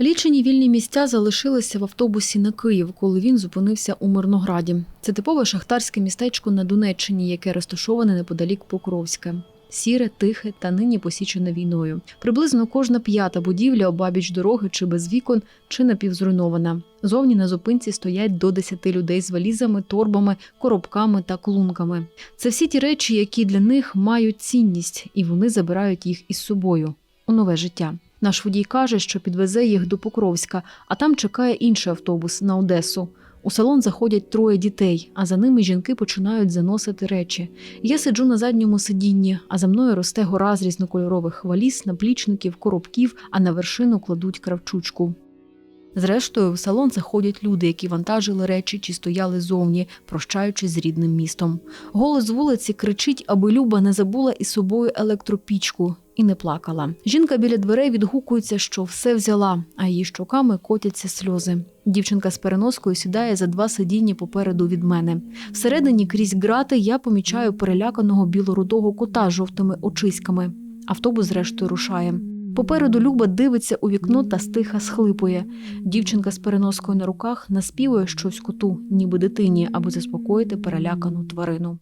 Лічені вільні місця залишилися в автобусі на Київ, коли він зупинився у Мирнограді. Це типове шахтарське містечко на Донеччині, яке розташоване неподалік Покровська. Сіре, тихе та нині посічене війною. Приблизно кожна п'ята будівля обабіч дороги чи без вікон, чи напівзруйнована. Зовні на зупинці стоять до 10 людей з валізами, торбами, коробками та клунками. Це всі ті речі, які для них мають цінність, і вони забирають їх із собою у нове життя. Наш водій каже, що підвезе їх до Покровська, а там чекає інший автобус на Одесу. У салон заходять троє дітей, а за ними жінки починають заносити речі. Я сиджу на задньому сидінні, а за мною росте гора з різнокольорових валіз, наплічників, коробків, а на вершину кладуть кравчучку. Зрештою, в салон заходять люди, які вантажили речі чи стояли зовні, прощаючись з рідним містом. Голос вулиці кричить, аби Люба не забула із собою електропічку і не плакала. Жінка біля дверей відгукується, що все взяла, а її щоками котяться сльози. Дівчинка з переноскою сідає за два сидіння попереду від мене. Всередині крізь грати я помічаю переляканого білорудого кота з жовтими очиськами. Автобус зрештою рушає. Попереду Люба дивиться у вікно та стиха схлипує. Дівчинка з переноскою на руках наспівує щось коту, ніби дитині, аби заспокоїти перелякану тварину.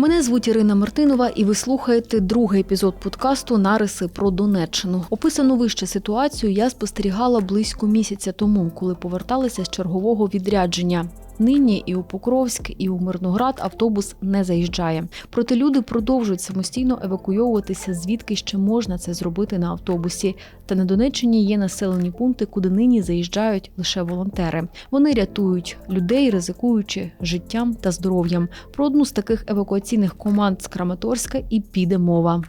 Мене звуть Ірина Мартинова, і ви слухаєте другий епізод подкасту Нариси про Донеччину. Описану вище ситуацію я спостерігала близько місяця тому, коли поверталася з чергового відрядження. Нині і у Покровськ, і у Мирноград автобус не заїжджає. Проте люди продовжують самостійно евакуйовуватися, звідки ще можна це зробити на автобусі. Та на Донеччині є населені пункти, куди нині заїжджають лише волонтери. Вони рятують людей, ризикуючи життям та здоров'ям. Про одну з таких евакуаційних команд з Краматорська і піде мова.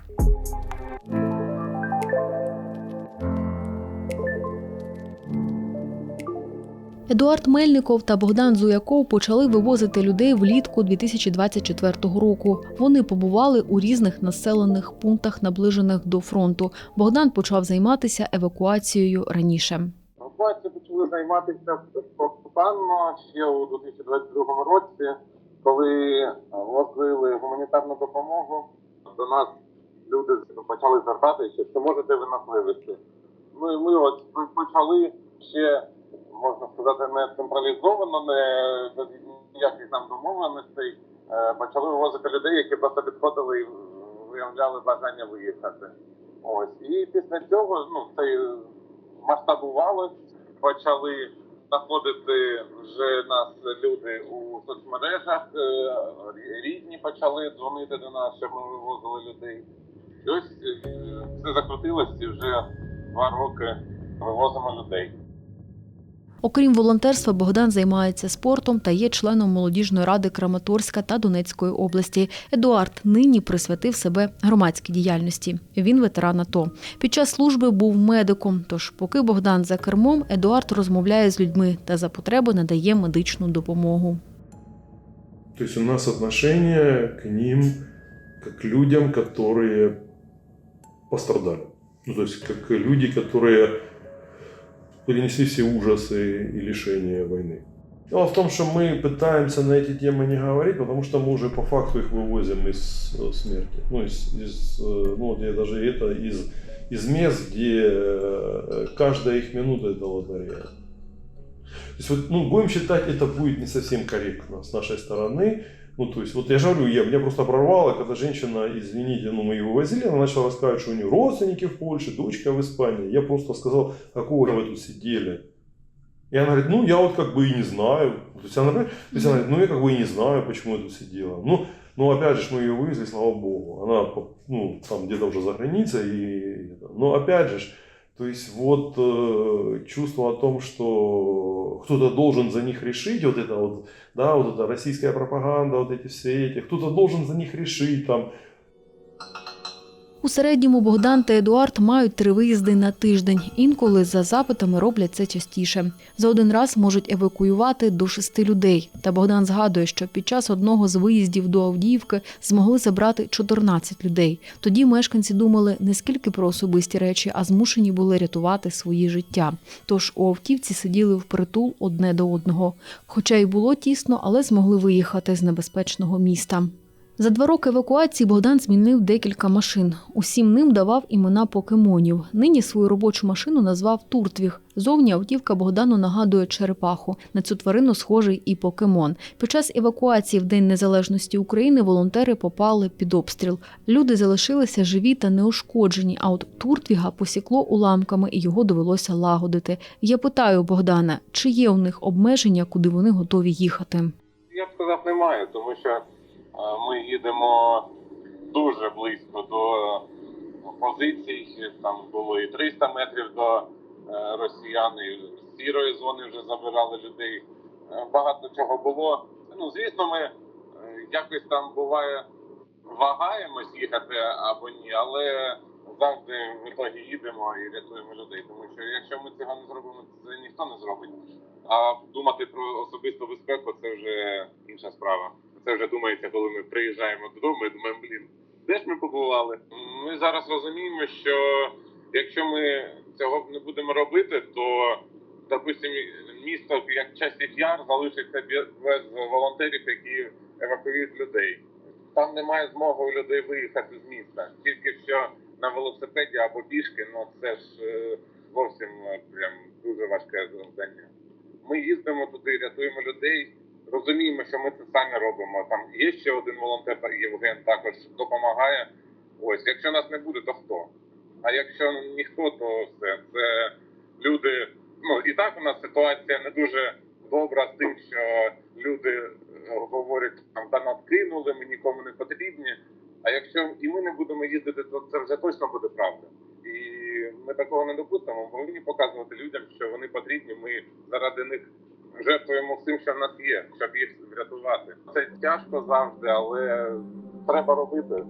Едуард Мельников та Богдан Зуяков почали вивозити людей влітку 2024 року. Вони побували у різних населених пунктах, наближених до фронту. Богдан почав займатися евакуацією раніше. Евакуацією почали займатися спонтанно ще у 2022 році, коли е, возили гуманітарну допомогу. До нас люди почали звертатися, що можете ви нас вивезти. Ну і ми от почали ще, можна сказати, не централізовано, не ніяких нам домовленостей. е, Почали вивозити людей, які просто підходили і виявляли бажання виїхати. Ось і після цього ну це масштабувалось, почали знаходити вже нас люди у соцмережах, е, рідні почали дзвонити до нас, щоб ми вивозили людей. І ось е, це закрутилось і вже два роки вивозимо людей. Окрім волонтерства, Богдан займається спортом та є членом молодіжної ради Краматорська та Донецької області. Едуард нині присвятив себе громадській діяльності. Він ветеран АТО. Під час служби був медиком. Тож, поки Богдан за кермом, Едуард розмовляє з людьми та за потреби надає медичну допомогу. То есть у нас отношение к ним как к людям, которые пострадали. Ну, то есть как люди, которые перенесли все ужасы и лишения войны. Дело в том, что мы пытаемся на эти темы не говорить, потому что мы уже по факту их вывозим из э, смерти. Ну, из, из, э, ну где даже это из, из мест, где э, каждая их минута это лотерея. То есть, вот, ну, будем считать, это будет не совсем корректно с нашей стороны. Ну, то есть, вот я же говорю, я, меня просто прорвало, когда женщина, извините, ну, мы ее вывозили, она начала рассказывать, что у нее родственники в Польше, дочка в Испании. Я просто сказал, какого вы тут сидели? И она говорит, ну, я вот как бы и не знаю. То есть, она, то есть она говорит, ну, я как бы и не знаю, почему я тут сидела. Ну, ну, опять же, мы ее вывезли, слава богу. Она, ну, там где-то уже за границей. И, но, опять же, то есть вот э, чувство о том, что кто-то должен за них решить, вот это вот, да, вот эта российская пропаганда, вот эти все эти, кто-то должен за них решить там. У середньому Богдан та Едуард мають три виїзди на тиждень. Інколи за запитами роблять це частіше. За один раз можуть евакуювати до шести людей. Та Богдан згадує, що під час одного з виїздів до Авдіївки змогли забрати 14 людей. Тоді мешканці думали не скільки про особисті речі, а змушені були рятувати свої життя. Тож у автівці сиділи впритул одне до одного. Хоча й було тісно, але змогли виїхати з небезпечного міста. За два роки евакуації Богдан змінив декілька машин. Усім ним давав імена покемонів. Нині свою робочу машину назвав Туртвіг. Зовні автівка Богдану нагадує черепаху. На цю тварину схожий і покемон. Під час евакуації в День Незалежності України волонтери попали під обстріл. Люди залишилися живі та неушкоджені. А от Туртвіга посікло уламками і його довелося лагодити. Я питаю Богдана, чи є у них обмеження, куди вони готові їхати. Я б сказав, немає, тому що ми їдемо дуже близько до позицій. Там було і 300 метрів до е, росіян, і сірої зони вже забирали людей. Е, Багато чого було. Ну, звісно, ми е, якось там буває вагаємось їхати або ні, але завжди в ітогі їдемо і рятуємо людей. Тому що якщо ми цього не зробимо, це ніхто не зробить. А думати про особисту безпеку це вже інша справа. Це вже думається, коли ми приїжджаємо додому і думаємо, блін, де ж ми побували? Ми зараз розуміємо, що якщо ми цього не будемо робити, то допустим, місто як часів яр залишиться без без волонтерів, які евакуюють людей. Там немає змоги у людей виїхати з міста. Тільки що на велосипеді або пішки, ну це ж е, зовсім е, прям дуже важке завдання. Ми їздимо туди, рятуємо людей. Розуміємо, що ми це самі робимо. Там є ще один волонтер, Євген також допомагає. Ось, якщо нас не буде, то хто? А якщо ніхто, то все. Це люди. Ну і так у нас ситуація не дуже добра з тим, що люди е, говорять, там та кинули, ми нікому не потрібні. А якщо і ми не будемо їздити, то це вже точно буде правда. І ми такого не допустимо. Ми повинні показувати людям, що вони потрібні. Ми заради них жертвуємо всім, що в нас є, щоб їх врятувати. Це тяжко завжди, але треба робити.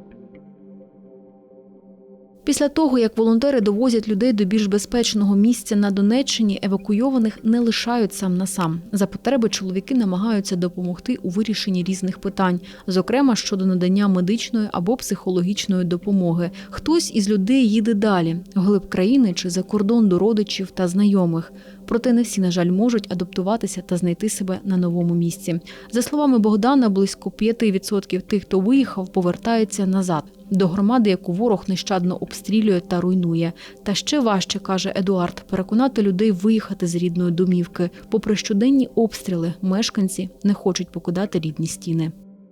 Після того, як волонтери довозять людей до більш безпечного місця на Донеччині, евакуйованих не лишають сам на сам. За потреби чоловіки намагаються допомогти у вирішенні різних питань, зокрема щодо надання медичної або психологічної допомоги. Хтось із людей їде далі, вглиб країни чи за кордон до родичів та знайомих. Проте не всі, на жаль, можуть адаптуватися та знайти себе на новому місці. За словами Богдана, близько 5% тих, хто виїхав, повертається назад до громади, яку ворог нещадно обстрілює та руйнує. Та ще важче каже Едуард переконати людей виїхати з рідної домівки. Попри щоденні обстріли, мешканці не хочуть покидати рідні стіни.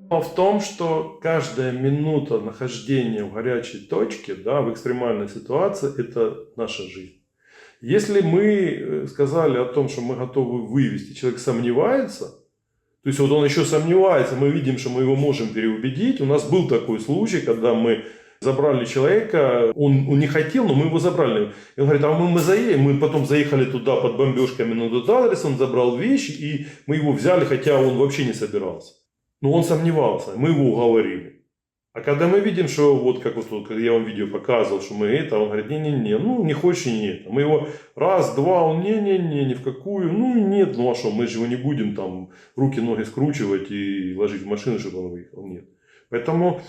В том, что каждая минута нахождения в горячей точке, да, в экстремальной ситуации, это наша жизнь. Если мы э, сказали о том, что мы готовы вывести, человек сомневается, то есть вот он еще сомневается, мы видим, что мы его можем переубедить. У нас был такой случай, когда мы забрали человека, он, он не хотел, но мы его забрали. И он говорит, а мы, мы заедем, мы потом заехали туда под бомбежками на тот адрес, он забрал вещи, и мы его взяли, хотя он вообще не собирался. Но он сомневался, мы его уговорили. А когда мы видим, что вот как вот когда я вам видео показывал, что мы это, он говорит, не-не-не, ну не хочешь и не это. Мы его раз, два, он не-не-не, ни в какую, ну нет, ну а что, мы же его не будем там руки-ноги скручивать и ложить в машину, чтобы он выехал, нет. Поэтому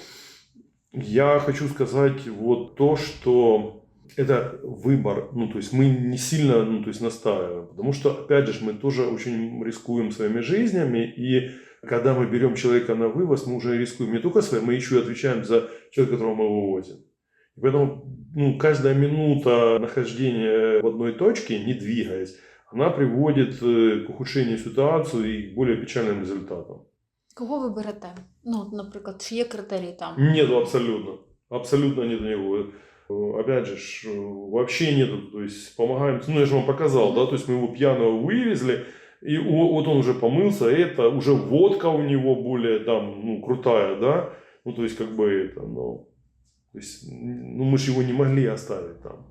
я хочу сказать вот то, что это выбор, ну то есть мы не сильно, ну то есть настаиваем, потому что опять же мы тоже очень рискуем своими жизнями и когда мы берем человека на вывоз, мы уже рискуем не только своим, мы еще и отвечаем за человека, которого мы вывозим. И поэтому ну, каждая минута нахождения в одной точке, не двигаясь, она приводит э, к ухудшению ситуации и к более печальным результатам. Кого ви берете? Ну, наприклад, чи є критерії там? Нету абсолютно. Абсолютно нет него. Э, Опять же, ж, э, вообще нету. То есть помогаем. Ну, я же вам показал, да, то есть мы его пьяного вывезли, и вот он уже помылся, это уже водка у него более там, ну, крутая, да. Ну, то есть, как бы это, ну, то есть, ну, мы же его не могли оставить там.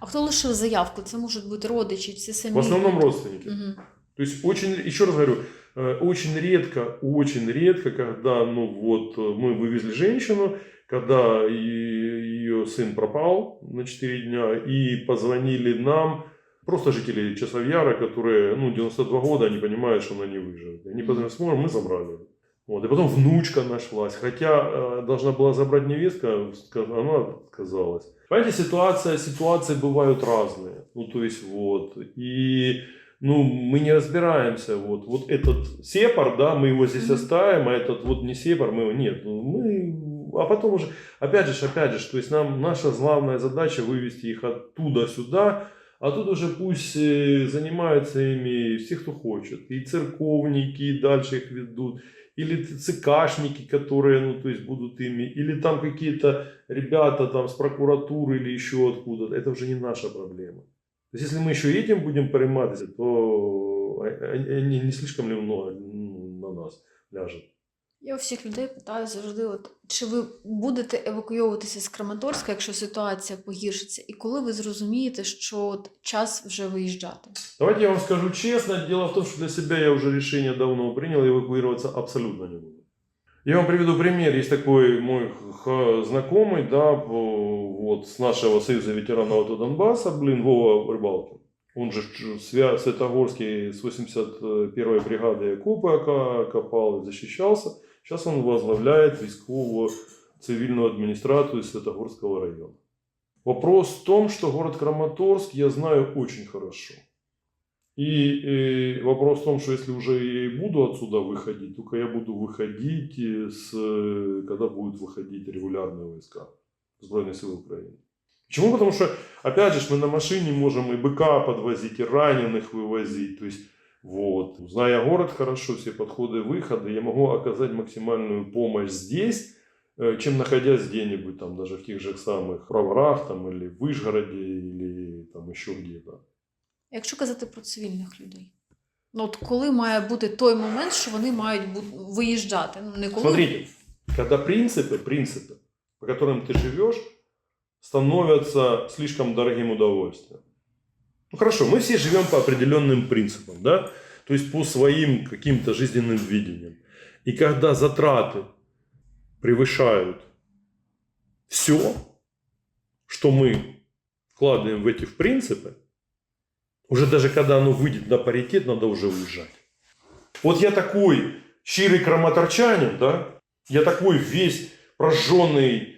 А хто лишив заявку? Це можуть бути родичі, це самі. В основном родственники. Угу. То есть очень, еще раз говорю, э, очень редко, очень редко, когда, ну вот, э, мы вывезли женщину, когда ее сын пропал на 4 дня, и позвонили нам, просто жители Часовьяра, которые, ну, 92 года, они понимают, что она не выживет. Они позвонили, сможем, мы забрали. Вот. И потом внучка нашлась, хотя э, должна была забрать невестка, она отказалась. Понимаете, ситуация, ситуации бывают разные. Ну, то есть, вот. И ну, мы не разбираемся. Вот, вот этот сепар, да, мы его здесь оставим, а этот вот не сепар, мы его нет. Ну, мы, а потом уже, опять же, опять же, то есть нам наша главная задача вывести их оттуда сюда, а тут уже пусть э, занимаются ими все, кто хочет. И церковники и дальше их ведут, или ЦКшники, которые, ну, то есть будут ими, или там какие-то ребята там с прокуратуры или еще откуда. Это уже не наша проблема. То есть, если мы еще этим будем перейматися, то а- они не слишком ли много ну, на нас ляжет? Я у всіх людей питаю завжди: от чи ви будете евакуйовуватися з Краматорська, якщо ситуація погіршиться, і коли ви зрозумієте, що от час вже виїжджати? Давайте я вам скажу честно. Дело в том, что для себя я уже решение давно принял, эвакуироваться абсолютно не буду. Я вам приведу пример. Есть такой мой х- знакомый, да, по- вот, с нашего союза ветеранов АТО Донбасса, блин, Вова Рыбалкин. Он же ч- свя- Святогорский с 81-й бригады окопы ока- копал и защищался. Сейчас он возглавляет військовую цивильную администрацию Святогорского района. Вопрос в том, что город Краматорск я знаю очень хорошо. И э, вопрос в том, что если уже я и буду отсюда выходить, только я буду выходить, с, когда будут выходить регулярные войска Сбройные силы Украины. Почему? Потому что, опять же, мы на машине можем и быка подвозить, и раненых вывозить. То есть, вот, зная город хорошо, все подходы, выходы, я могу оказать максимальную помощь здесь, э, чем находясь где-нибудь там, даже в тех же самых Броварах там, или в Вышгороде, или там еще где-то. Якщо казати про цивільних людей, ну от коли має бути той момент, що вони мають бу- виїжджати? Ну не коли Смотрите, когда принципы, принципы, по которым ты живешь, становятся слишком дорогим удовольствием. Ну хорошо, мы все живем по определенным принципам, да? То есть по своим каким-то жизненным видениям. И когда затраты превышают все, что мы вкладываем в эти в принципы, уже даже когда оно выйдет на паритет, надо уже уезжать. Вот я такой щирый краматорчанин, да, я такой весь прожженный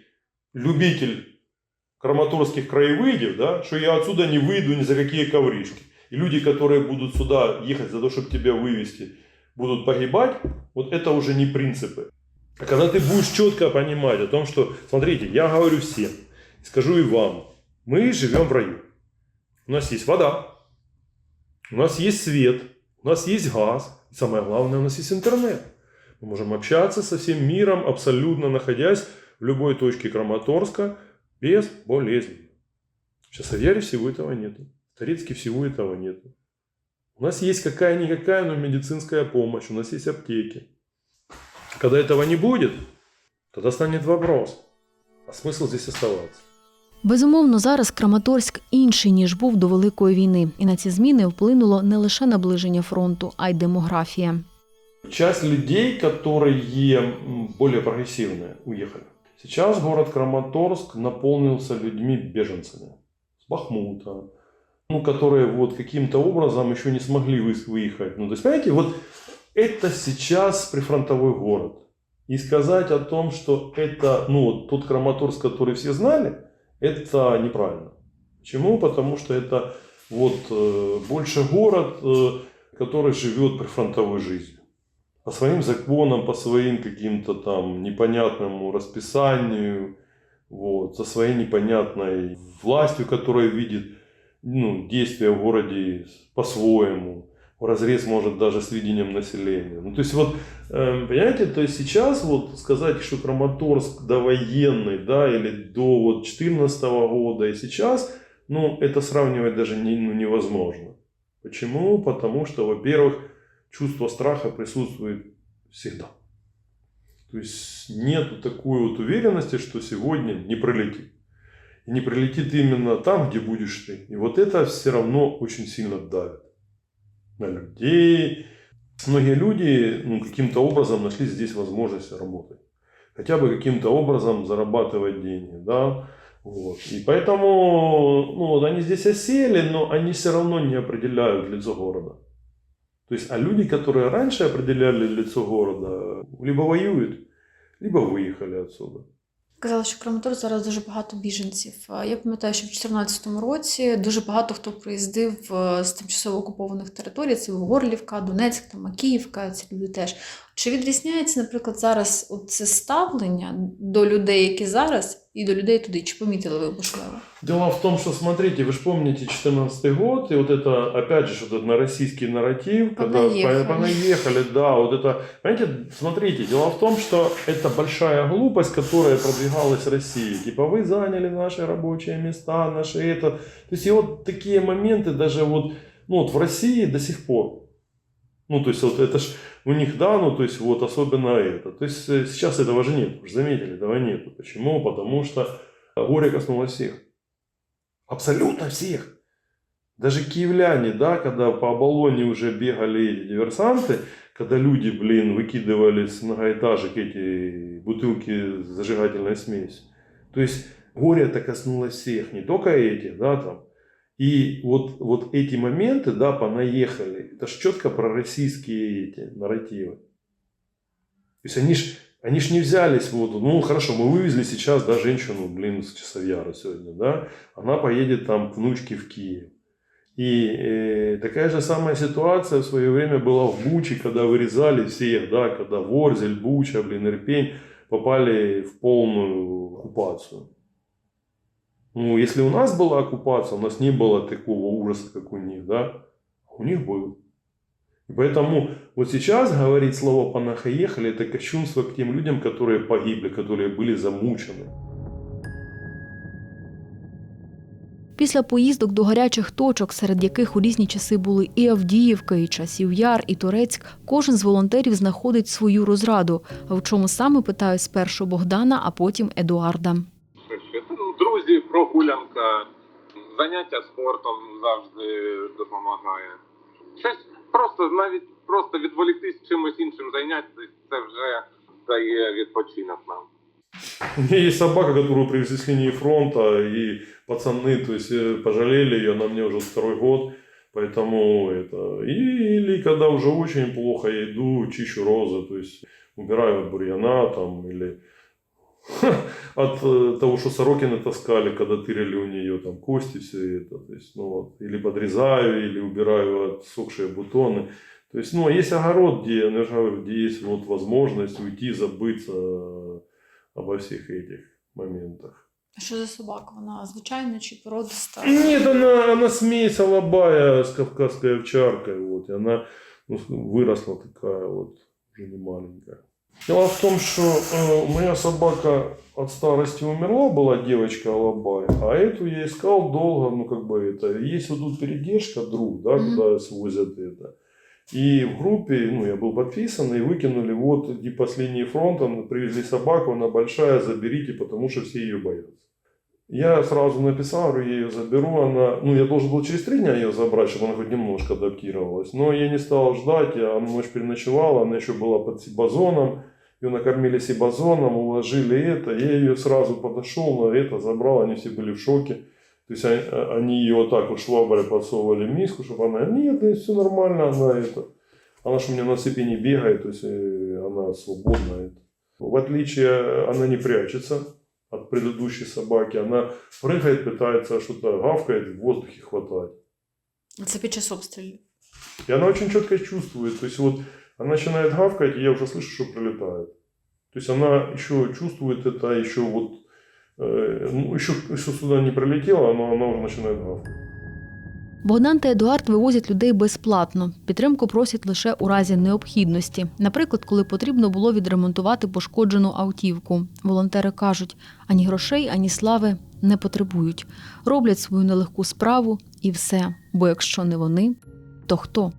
любитель краматорских краевыдев, да, что я отсюда не выйду ни за какие ковришки. И люди, которые будут сюда ехать за то, чтобы тебя вывести, будут погибать, вот это уже не принципы. А когда ты будешь четко понимать о том, что, смотрите, я говорю всем, скажу и вам, мы живем в раю. У нас есть вода, у нас есть свет, у нас есть газ, и самое главное, у нас есть интернет. Мы можем общаться со всем миром, абсолютно находясь в любой точке Краматорска, безболезненно. В Часовьяре всего этого нету. В Торецке всего этого нету. У нас есть какая-никакая, но медицинская помощь, у нас есть аптеки. Когда этого не будет, тогда станет вопрос, а смысл здесь оставаться? Безумовно, зараз Краматорськ інший ніж був до Великої війни, і на ці зміни вплинуло не лише наближення фронту, а й демографія. Часть людей, которые м, более прогрессивные, уехали. Сейчас город Краматорск наполнился людьми-беженцами с Бахмута, ну, которые вот каким-то образом еще не смогли вы- выехать. Ну, то есть, понимаете, вот это сейчас прифронтовой город. И сказать о том, что это, ну, тот Краматорск, который все знали, это неправильно. Почему? Потому что это вот э, больше город, э, который живет прифронтовой жизнью по своим законам, по своим каким-то там непонятному расписанию, вот, со своей непонятной властью, которая видит ну, действия в городе по-своему, в разрез может даже с видением населения. Ну, то есть вот, э, понимаете, то есть сейчас вот сказать, что Краматорск довоенный, да, или до вот 14 года и сейчас, ну, это сравнивать даже не, ну, невозможно. Почему? Потому что, во-первых, чувство страха присутствует всегда. То есть нет такой вот уверенности, что сегодня не пролетит. И не прилетит именно там, где будешь ты. И вот это все равно очень сильно давит на людей. Многие люди ну, каким-то образом нашли здесь возможность работать. хотя бы каким-то образом зарабатывать деньги, да. Вот. И поэтому ну, вот они здесь осели, но они все равно не определяют лицо города. То есть, а люди, которые раньше определяли лицо города, либо воюют, либо выехали отсюда. Казали, що Краматор зараз дуже багато біженців. Я пам'ятаю, що в 2014 році дуже багато хто приїздив е, з тимчасово окупованих територій. Це Горлівка, Донецьк, Макіївка, ці люди теж. Чи відрізняється, наприклад, зараз це ставлення до людей, які зараз, і до людей туди? Чи помітили ви можливо? Дело в том, что, смотрите, вы же помните 2014 год, и вот это, опять же, вот этот на российский нарратив, когда Понаехали. по- понаехали, да, вот это, понимаете, смотрите, дело в том, что это большая глупость, которая продвигалась Россией. Типа, вы заняли наши рабочие места, наши это. То есть, и вот такие моменты даже вот, ну, вот в России до сих пор. Ну, то есть, вот это ж у них, да, ну, то есть, вот особенно это. То есть, э, сейчас этого же нет, вы же заметили, этого нет. Почему? Потому что горе коснулось всех. Абсолютно всех. Даже киевляне, да, когда по оболоне уже бегали диверсанты, когда люди, блин, выкидывали с многоэтажек эти бутылки с зажигательной смесью. То есть горе это коснулось всех, не только этих, да, там. И вот, вот эти моменты, да, понаехали, это ж четко пророссийские эти нарративы. То есть они ж, они ж не взялись, вот, ну хорошо, мы вывезли сейчас, да, женщину, блин, с Часовьяра сегодня, да, она поедет там к внучке в Киев. И э, такая же самая ситуация в свое время была в Буче, когда вырезали всех, да, когда Ворзель, Буча, блин, Ирпень попали в полную оккупацию. Ну, если у нас была оккупация, у нас не было такого ужаса, как у них, да, а у них был. И поэтому вот сейчас говорить слово «понаехали» – это кощунство к тем людям, которые погибли, которые были замучены. Після поїздок до гарячих точок, серед яких у різні часи були і Авдіївка, і Часів Яр, і Турецьк, кожен з волонтерів знаходить свою розраду. А в чому саме питаю спершу Богдана, а потім Едуарда. прогулянка, заняття спортом завжди допомагає. Щось просто навіть просто відволіктись чимось іншим зайнятися, це вже дає відпочинок нам. У меня есть собака, которую привезли с линии фронта, и пацаны, то есть, э, пожалели ее, она мне уже второй год, поэтому это... И, или когда уже очень плохо, я иду, чищу розы, то есть, убираю от бурьяна там, или от э, того, что сороки натаскали, когда тырили у нее там кости, все это, то есть, ну вот, или подрезаю, или убираю отсохшие бутоны. То есть, ну, есть огород, где, я же говорю, где есть вот возможность уйти, забыться э, обо всех этих моментах. А що за собака? Вона звичайна чи породиста? Нет, она, она смесь алабая с кавказской овчаркой, вот, и она ну, выросла такая вот, уже не маленькая. Дело в том, что э, моя собака от старости умерла, была девочка алабай, а эту я искал долго, ну как бы это, есть вот тут передержка, друг, да, Мгм. куда свозят это. И в группе, ну, я был подписан, и выкинули, вот, типа, с линии фронта, привезли собаку, она большая, заберите, потому что все ее боятся. Я сразу написал, говорю, я ее заберу, она, ну, я должен был через три дня ее забрать, чтобы она хоть немножко адаптировалась, но я не стал ждать, я ночь переночевала, она еще была под сибазоном, ее накормили сибазоном, уложили это, я ее сразу подошел на это, забрал, они все были в шоке. То есть они, они ее вот так вот шваброй подсовывали в миску, чтобы она, нет, все нормально, она это, она же у меня на цепи не бегает, то есть э, она свободная. В отличие, она не прячется от предыдущей собаки, она прыгает, пытается что-то гавкает, в воздухе хватать. Це під час обстрілів. И она очень четко чувствует. То есть вот она начинает гавкать, и я уже слышу, что прилетает. То есть она еще чувствует это, еще вот, э, ну, еще, еще сюда не прилетела, но она уже начинает гавкать. Богдан та Едуард вивозять людей безплатно. Підтримку просять лише у разі необхідності. Наприклад, коли потрібно було відремонтувати пошкоджену автівку. Волонтери кажуть, ані грошей, ані слави не потребують. Роблять свою нелегку справу і все. Бо якщо не вони, то хто?